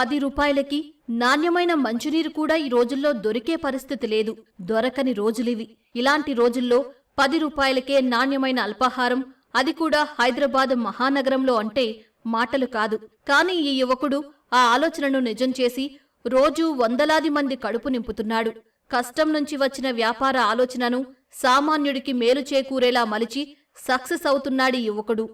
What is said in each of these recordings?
పది రూపాయలకి నాణ్యమైన మంచినీరు కూడా ఈ రోజుల్లో దొరికే పరిస్థితి లేదు. దొరకని రోజులివి. ఇలాంటి రోజుల్లో పది రూపాయలకే నాణ్యమైన అల్పాహారం అది కూడా హైదరాబాద్ మహానగరంలో అంటే మాటలు కాదు. కానీ ఈ యువకుడు ఆ ఆలోచనను నిజం చేసి రోజూ వందలాది మంది కడుపు నింపుతున్నాడు. కష్టం నుంచి వచ్చిన వ్యాపార ఆలోచనను సామాన్యుడికి మేలు చేకూరేలా మలిచి సక్సెస్ అవుతున్నాడు యువకుడు.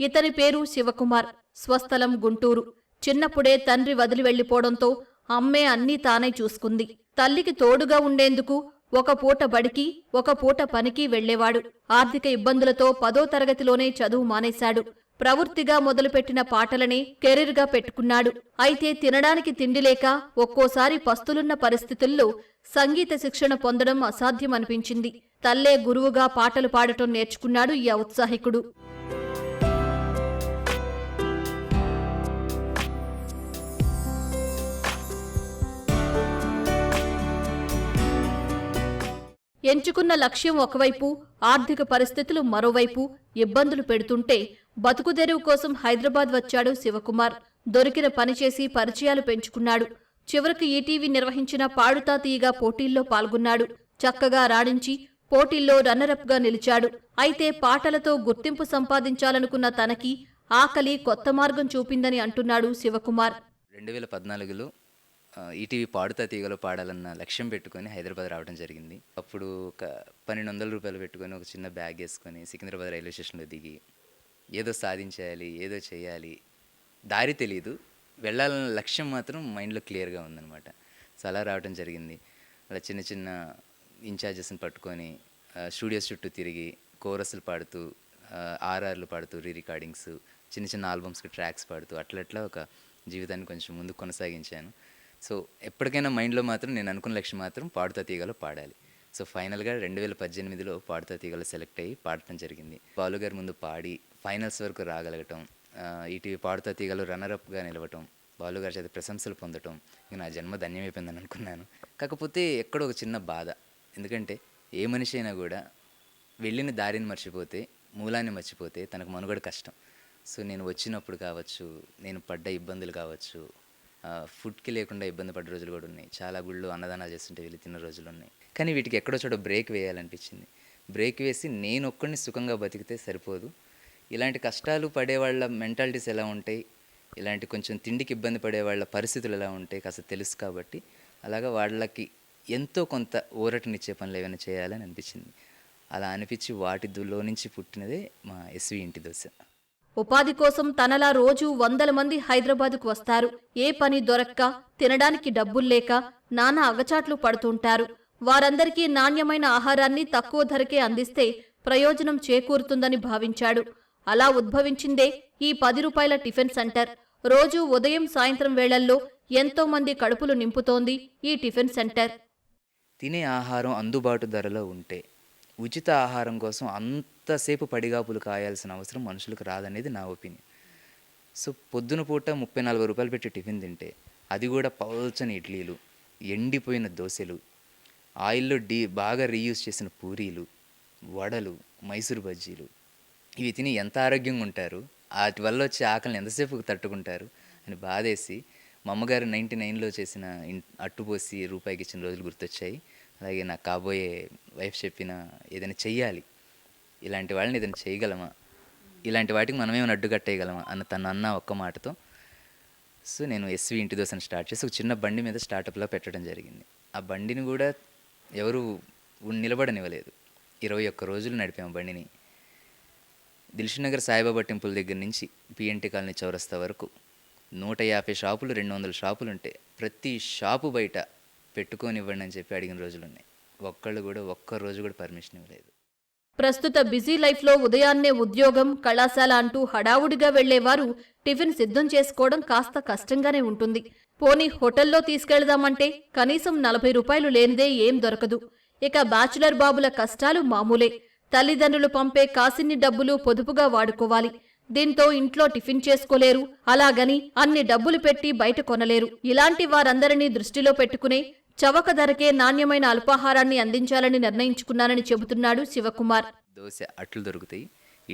ఇతని పేరు శివకుమార్. స్వస్థలం గుంటూరు. చిన్నప్పుడే తండ్రి వదిలి వెళ్ళిపోవడంతో అమ్మే అన్నీ తానే చూసుకుంది. తల్లికి తోడుగా ఉండేందుకు ఒక పూట బడికి ఒక పూట పనికి వెళ్ళేవాడు ఆర్థిక ఇబ్బందులతో పదో తరగతిలోనే చదువు మానేశాడు. ప్రవృత్తిగా మొదలుపెట్టిన పాటలనే కెరీర్గా పెట్టుకున్నాడు. అయితే తినడానికి తిండి లేక ఒక్కోసారి పస్తులున్న పరిస్థితుల్లో సంగీత శిక్షణ పొందడం అసాధ్యమనిపించింది. తల్లే గురువుగా పాటలు పాడటం నేర్చుకున్నాడు ఈ ఔత్సాహికుడు. ఎంచుకున్న లక్ష్యం ఒకవైపు ఆర్థిక పరిస్థితులు మరోవైపు ఇబ్బందులు పెడుతుంటే బతుకుదెరువు కోసం హైదరాబాద్ వచ్చాడు శివకుమార్. దొరికిన పనిచేసి పరిచయాలు పెంచుకున్నాడు. చివరికి ఈటీవీ నిర్వహించిన పాడుతా తీయగా పోటీల్లో పాల్గొన్నాడు. చక్కగా రాణించి పోటీల్లో రన్నరప్గా నిలిచాడు. అయితే పాటలతో గుర్తింపు సంపాదించాలనుకున్న తనకి ఆకలి కొత్త మార్గం చూపిందని అంటున్నాడు శివకుమార్. రెండు వేల పద్నాలుగులో ఈటీవీ పాడుతా తీగలో పాడాలన్న లక్ష్యం పెట్టుకొని హైదరాబాద్ రావడం జరిగింది. అప్పుడు ఒక పన్నెండు వందల రూపాయలు పెట్టుకొని ఒక చిన్న బ్యాగ్ వేసుకొని సికింద్రాబాద్ రైల్వే స్టేషన్లో దిగి ఏదో సాధించేయాలి ఏదో చేయాలి దారి తెలియదు వెళ్ళాలన్న లక్ష్యం మాత్రం మైండ్లో క్లియర్గా ఉందన్నమాట. సో అలా రావడం జరిగింది. అలా చిన్న చిన్న ఇన్ఛార్జెస్ని పట్టుకొని స్టూడియోస్ చుట్టూ తిరిగి కోరస్లు పాడుతూ ఆర్ఆర్లు పాడుతూ రీ రికార్డింగ్స్ చిన్న చిన్న ఆల్బమ్స్కి ట్రాక్స్ పాడుతూ అట్లా అట్లా ఒక జీవితాన్ని కొంచెం ముందు కొనసాగించాను. సో ఎప్పటికైనా మైండ్లో మాత్రం నేను అనుకున్న లక్ష్యం మాత్రం పాడుతా తీగలో పాడాలి. సో ఫైనల్గా రెండు వేల పద్దెనిమిదిలో పాడుతా తీగలు సెలెక్ట్ అయ్యి పాడటం జరిగింది. బాలు గారి ముందు పాడి ఫైనల్స్ వరకు రాగలగటం ఈటీవీ పాడుతా తీగలు రన్నరప్గా నిలవటం బాలు గారి చేత ప్రశంసలు పొందటం ఇక నా జన్మ ధన్యమైపోయిందని అనుకున్నాను. కాకపోతే ఎక్కడో ఒక చిన్న బాధ. ఎందుకంటే ఏ మనిషి అయినా కూడా వెళ్ళిన దారిని మర్చిపోతే మూలాన్ని మర్చిపోతే తనకు మనుగడ కష్టం. సో నేను వచ్చినప్పుడు కావచ్చు నేను పడ్డ ఇబ్బందులు కావచ్చు ఫుడ్కి లేకుండా ఇబ్బంది పడ్డ రోజులు కూడా ఉన్నాయి. చాలా గుళ్ళు అన్నదానాలు చేస్తుంటే వెళ్ళి తిన్న రోజులు ఉన్నాయి. కానీ వీటికి ఎక్కడో చోట బ్రేక్ వేయాలనిపించింది. బ్రేక్ వేసి నేను ఒక్కడిని సుఖంగా బతికితే సరిపోదు. ఇలాంటి కష్టాలు పడే వాళ్ళ మెంటాలిటీస్ ఎలా ఉంటాయి? ఇలాంటి కొంచెం తిండికి ఇబ్బంది పడే వాళ్ళ పరిస్థితులు ఎలా ఉంటాయి? కాస్త తెలుసు కాబట్టి అలాగా వాళ్ళకి ఎంతో కొంత ఊరటనిచ్చే పనులు ఏమైనా చేయాలని అనిపించింది. అలా అనిపించి వాటి దులో నుంచి పుట్టినదే మా ఎస్వి ఇంటి దోశ. ఉపాధి కోసం తనలా రోజు వందల మంది హైదరాబాదుకు వస్తారు. ఏ పని దొరక్క తినడానికి డబ్బుల్లేక నానా అగచాట్లు పడుతుంటారు. వారందరికీ నాణ్యమైన ఆహారాన్ని తక్కువ ధరకే అందిస్తే ప్రయోజనం చేకూరుతుందని భావించాడు. అలా ఉద్భవించిందే ఈ పది రూపాయల టిఫిన్ సెంటర్. రోజూ ఉదయం సాయంత్రం వేళల్లో ఎంతో మంది కడుపులు నింపుతోంది ఈ టిఫిన్ సెంటర్. తినే ఆహారం అందుబాటు ధరలో ఉంటే ఉచిత ఆహారం కోసం అంతసేపు పడిగాపులు కాయాల్సిన అవసరం మనుషులకు రాదనేది నా ఒపీనియన్. సో పొద్దున పూట ముప్పై నలభై రూపాయలు పెట్టి టిఫిన్ తింటే అది కూడా పల్చని ఇడ్లీలు ఎండిపోయిన దోశలు ఆయిల్లో డీ బాగా రీయూజ్ చేసిన పూరీలు వడలు మైసూరు బజ్జీలు. ఇవి తిని ఎంత ఆరోగ్యంగా ఉంటారు? వాటి వల్ల వచ్చే ఆకలిని ఎంతసేపు తట్టుకుంటారు? అని బాధేసి మా అమ్మగారు నైంటీ నైన్లో చేసిన ఇన్ అట్టుపోసి రూపాయికి ఇచ్చిన రోజులు గుర్తొచ్చాయి. అలాగే నాకు కాబోయే వైఫ్ చెప్పిన ఏదైనా చెయ్యాలి. ఇలాంటి వాళ్ళని ఏదైనా చేయగలమా? ఇలాంటి వాటికి మనమేమైనా అడ్డుకట్టేయగలమా? అన్న తను అన్న ఒక్క మాటతో సో నేను ఎస్వి ఇంటి దోశను స్టార్ట్ చేసి ఒక చిన్న బండి మీద స్టార్టప్లో పెట్టడం జరిగింది. ఆ బండిని కూడా ఎవరు నిలబడనివ్వలేదు. ఇరవై ఒక్క రోజులు నడిపాము బండిని. దిల్షునగర్ సాయిబాబా టెంపుల్ దగ్గర నుంచి పిఎన్టీ కాలనీ చౌరస్తా వరకు నూట యాభై షాపులు రెండు వందల షాపులు ఉంటాయి ప్రతి షాపు బయట పెట్టుకోనివ్వండి అని చెప్పి అడిగిన రోజులు ఉన్నాయి. ఒక్కళ్ళు కూడా ఒక్క రోజు కూడా పర్మిషన్ ఇవ్వలేదు. ప్రస్తుత బిజీ లైఫ్లో ఉదయాన్నే ఉద్యోగం కళాశాల అంటూ హడావుడిగా వెళ్ళేవారు టిఫిన్ సిద్ధం చేసుకోవడం కాస్త కష్టంగానే ఉంటుంది. పోనీ హోటల్లో తీసుకెళ్దామంటే కనీసం నలభై రూపాయలు లేనిదే ఏం దొరకదు. ఇక బ్యాచులర్ బాబుల కష్టాలు మామూలే. తల్లిదండ్రులు పంపే కాసిన్ని డబ్బులు పొదుపుగా వాడుకోవాలి. దీంతో ఇంట్లో టిఫిన్ చేసుకోలేరు. అలాగని అన్ని డబ్బులు పెట్టి బయట కొనలేరు. ఇలాంటి వారందరినీ దృష్టిలో పెట్టుకునే చవక ధరకే నాణ్యమైన అల్పాహారాన్ని అందించాలని నిర్ణయించుకున్నానని చెబుతున్నాడు శివకుమార్. దోశ అట్లు దొరుకుతాయి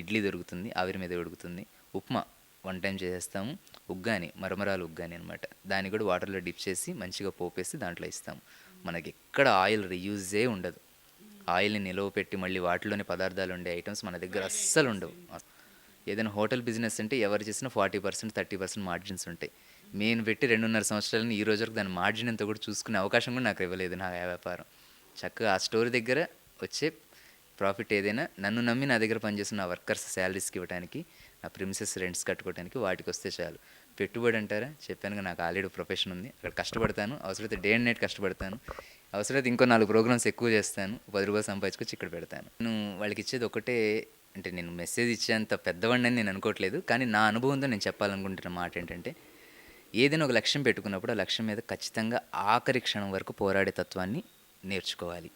ఇడ్లీ దొరుకుతుంది ఆవిరి మీద ఉడుకుతుంది. ఉప్మా వన్ టైం చేసేస్తాము ఉగ్గాని మరమరాలు ఉగ్గాని అనమాట దాన్ని కూడా వాటర్లో డిప్ చేసి మంచిగా పోపేసి దాంట్లో ఇస్తాము. మనకి ఎక్కడ ఆయిల్ రీయూజే ఉండదు. ఆయిల్ని నిలవ పెట్టి మళ్ళీ వాటిలోని పదార్థాలు ఉండే ఐటమ్స్ మన దగ్గర అస్సలు ఉండవు. ఏదైనా హోటల్ బిజినెస్ అంటే ఎవరు చేసినా forty percent thirty percent margins ఉంటాయి. నేను పెట్టి రెండున్నర సంవత్సరాలని ఈ రోజు వరకు దాని మార్జిన్ అంతా కూడా చూసుకునే అవకాశం కూడా నాకు ఇవ్వలేదు నా వ్యాపారం. చక్కగా ఆ స్టోర్ దగ్గర వచ్చే ప్రాఫిట్ ఏదైనా నన్ను నమ్మి నా దగ్గర పనిచేస్తున్న నా వర్కర్స్ శాలరీస్కి ఇవ్వడానికి నా ప్రిమిసెస్ రెంట్స్ కట్టుకోవడానికి వాటికి వస్తే చాలు. పెట్టుబడి అంటారా? చెప్పాను నాకు ఆల్రెడీ ప్రొఫెషన్ ఉంది. అక్కడ కష్టపడతాను. అవసరమైతే డే అండ్ నైట్ కష్టపడతాను. అవసరమైతే ఇంకో నాలుగు ప్రోగ్రామ్స్ ఎక్కువ చేస్తాను. పది రూపాయలు సంపాదించుకొచ్చి ఇక్కడ పెడతాను. నేను వాళ్ళకి ఇచ్చేది ఒకటే అంటే నేను మెసేజ్ ఇచ్చేంత పెద్దవాడిని నేను అనుకోవట్లేదు. కానీ నా అనుభవంతో నేను చెప్పాలనుకుంటున్న మాట ఏంటంటే ఏదైనా ఒక లక్ష్యం పెట్టుకున్నప్పుడు ఆ లక్ష్యం మీద ఖచ్చితంగా ఆఖరి క్షణం వరకు పోరాడే తత్వాన్ని నేర్చుకోవాలి.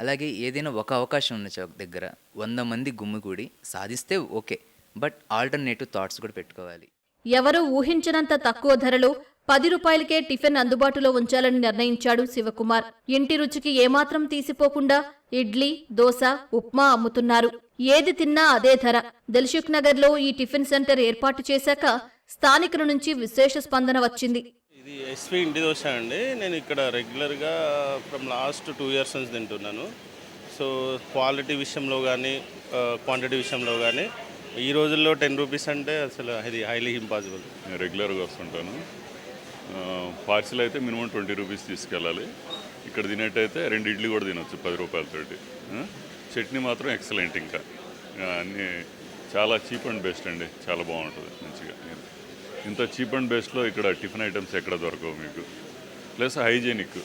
అలాగే ఏదైనా ఒక అవకాశం ఉన్న చోట దగ్గర వంద మంది గుమ్మిగూడి సాధిస్తే ఓకే బట్ ఆల్టర్నేటివ్ థాట్స్ కూడా పెట్టుకోవాలి. ఎవరూ ఊహించినంత తక్కువ ధరలో పది రూపాయలకే టిఫిన్ అందుబాటులో ఉంచాలని నిర్ణయించాడు శివకుమార్. ఇంటి రుచికి ఏమాత్రం తీసిపోకుండా ఇడ్లీ దోశ ఉప్మా అమ్ముతున్నారు. ఏది తిన్నా అదే ధర. దిల్షుక్ నగర్లో ఈ టిఫిన్ సెంటర్ ఏర్పాటు చేశాక స్థానికుల నుంచి విశేష స్పందన వచ్చింది. ఇది ఎస్వి ఇంటి దోశ అండి. నేను ఇక్కడ రెగ్యులర్గా ఫ్రమ్ లాస్ట్ టూ ఇయర్స్ నుంచి తింటున్నాను. సో క్వాలిటీ విషయంలో కానీ క్వాంటిటీ విషయంలో కానీ ఈ రోజుల్లో టెన్ రూపీస్ అంటే అసలు ఇది హైలీ ఇంపాసిబుల్. నేను రెగ్యులర్గా వస్తుంటాను. పార్సిల్ అయితే మినిమం ట్వంటీ రూపీస్ తీసుకెళ్ళాలి. ఇక్కడ తినేట్టయితే రెండు ఇడ్లీ కూడా తినొచ్చు పది రూపాయలతోటి చట్నీ మాత్రం ఎక్సలెంట్ ఇంకా. అన్నీ చాలా చీప్ అండ్ బెస్ట్ అండి. చాలా బాగుంటుంది మంచిగా. ఇంత చీప్ అండ్ బెస్ట్లో ఇక్కడ టిఫిన్ ఐటమ్స్ ఎక్కడ దొరకవు మీకు? ప్లస్ హైజీనిక్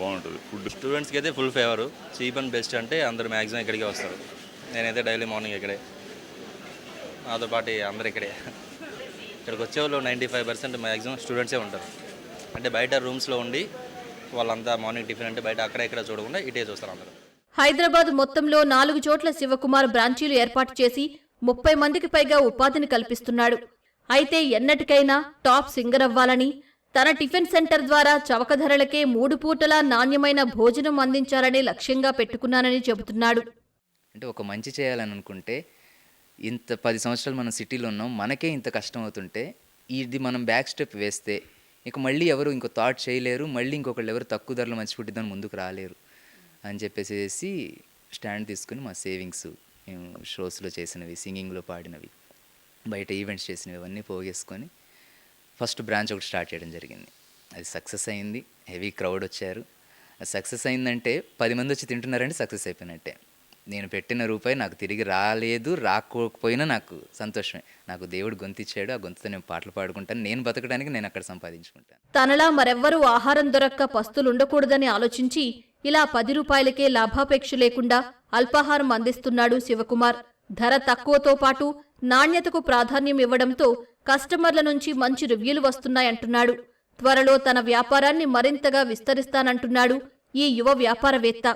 బాగుంటుంది. ఫుడ్ స్టూడెంట్స్కి అయితే full favour cheap and best అంటే అందరు మ్యాక్సిమం ఇక్కడికే వస్తారు. నేనైతే డైలీ మార్నింగ్ ఇక్కడే. నాతో పాటు అందరు ఇక్కడే. ఇక్కడికి వచ్చేవాళ్ళు నైంటీ ఫైవ్ పర్సెంట్ మ్యాక్సిమం స్టూడెంట్సే ఉంటారు. అంటే బయట రూమ్స్లో ఉండి వాళ్ళంతా మార్నింగ్ టిఫిన్ అంటే బయట అక్కడ ఇక్కడ చూడకుండా ఇటే చూస్తారు అందరూ. హైదరాబాద్ మొత్తంలో నాలుగు చోట్ల శివకుమార్ బ్రాంచీలు ఏర్పాటు చేసి ముప్పై మందికి పైగా ఉపాధిని కల్పిస్తున్నాడు. అయితే ఎన్నటికైనా టాప్ సింగర్ అవ్వాలని తన టిఫిన్ సెంటర్ ద్వారా చవక ధరలకే మూడు పూటలా నాణ్యమైన భోజనం అందించాలని లక్ష్యంగా పెట్టుకున్నానని చెబుతున్నాడు. అంటే ఒక మంచి చేయాలని అనుకుంటే ఇంత పది సంవత్సరాలు మనం సిటీలో ఉన్నాం మనకే ఇంత కష్టం అవుతుంటే ఇది మనం బ్యాక్ స్టెప్ వేస్తే ఇక మళ్ళీ ఎవరు ఇంకో థాట్ చేయలేరు మళ్ళీ ఇంకొకళ్ళు ఎవరు తక్కువ ధరలు మంచి ఫుడ్ ఇద్దామని ముందుకు రాలేరు అని చెప్పేసి స్టాండ్ తీసుకుని మా సేవింగ్స్ మేము షోస్లో చేసినవి సింగింగ్లో పాడినవి. బయట ఈవెంట్స్ చేసినవి అవన్నీ పోగేసుకొని ఫస్ట్ బ్రాంచ్ ఒకటి స్టార్ట్ చేయడం జరిగింది. అది సక్సెస్ అయింది. హెవీ క్రౌడ్ వచ్చారు. అది సక్సెస్ అయిందంటే పది మంది వచ్చి తింటున్నారంటే సక్సెస్ అయిపోయినట్టే. నేను పెట్టిన రూపాయి నాకు తిరిగి రాలేదు రాకపోయినా నాకు సంతోషమే. నాకు దేవుడు గొంతిచ్చాడు. ఆ గొంతుతో నేను పాటలు పాడుకుంటాను. నేను బతకడానికి నేను అక్కడ సంపాదించుకుంటాను. తనలా మరెవ్వరూ ఆహారం దొరక్క పస్తులుండకూడదని ఆలోచించి ఇలా పది రూపాయలకే లాభాపేక్ష లేకుండా అల్పాహారం అందిస్తున్నాడు శివకుమార్. ధర తక్కువతో పాటు నాణ్యతకు ప్రాధాన్యం ఇవ్వడంతో కస్టమర్ల నుంచి మంచి రివ్యూలు వస్తున్నాయంటున్నాడు. త్వరలో తన వ్యాపారాన్ని మరింతగా విస్తరిస్తానంటున్నాడు ఈ యువ వ్యాపారవేత్త.